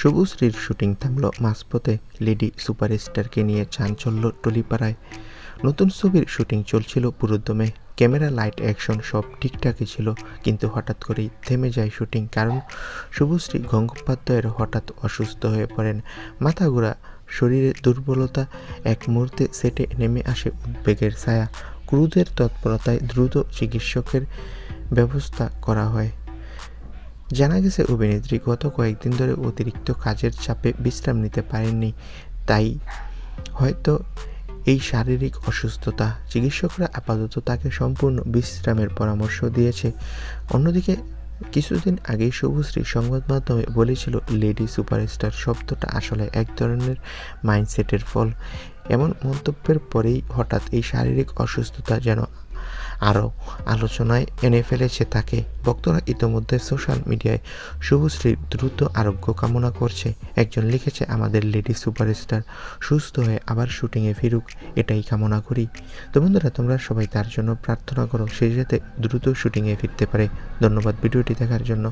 শুভশ্রীর shooting থামল মাঝপথে। Lady সুপারস্টারকে নিয়ে চাঞ্চল্য টলিপাড়ায়। নতুন ছবির শুটিং চলছিল পুরোদমে ক্যামেরা, লাইট, অ্যাকশন সব ঠিকঠাকই ছিল, কিন্তু হঠাৎ করেই থেমে যায় শুটিং কারণ শুভশ্রী গঙ্গোপাধ্যায়ের হঠাৎ অসুস্থ হয়ে পড়েন। মাথা ঘোরা, শরীরে দুর্বলতা, এক মুহূর্তে সেটে নেমে আসে উদ্বেগের ছায়া। ক্রুদের তৎপরতায় দ্রুত চিকিৎসকের ব্যবস্থা করা হয়। জানা গেছে, অভিনেত্রী গত কয়েকদিন ধরে অতিরিক্ত কাজের চাপে বিশ্রাম নিতে পারেননি। তাই হয়তো এই শারীরিক অসুস্থতা চিকিৎসকরা আপাতত তাকে সম্পূর্ণ বিশ্রামের পরামর্শ দিয়েছে। অন্যদিকে, কিছুদিন আগেই শুভশ্রী সংবাদ মাধ্যমে বলেছিল, লেডি সুপারস্টার শব্দটা আসলে এক ধরনের মাইন্ডসেটের ফল। এমন মন্তব্যের পরেই হঠাৎ এই শারীরিক অসুস্থতা যেন আরও আলোচনায় এনে ফেলেছে তাকে। ভক্তরা ইতোমধ্যে সোশ্যাল মিডিয়ায় শুভশ্রীর দ্রুত আরোগ্য কামনা করছে। একজন লিখেছে, আমাদের লেডি সুপারস্টার সুস্থ হয়ে আবার শুটিংয়ে ফিরুক, এটাই কামনা করি। তো বন্ধুরা, তোমরা সবাই তার জন্য প্রার্থনা করো, সে যাতে দ্রুত শুটিংয়ে ফিরতে পারে। ধন্যবাদ ভিডিওটি দেখার জন্য।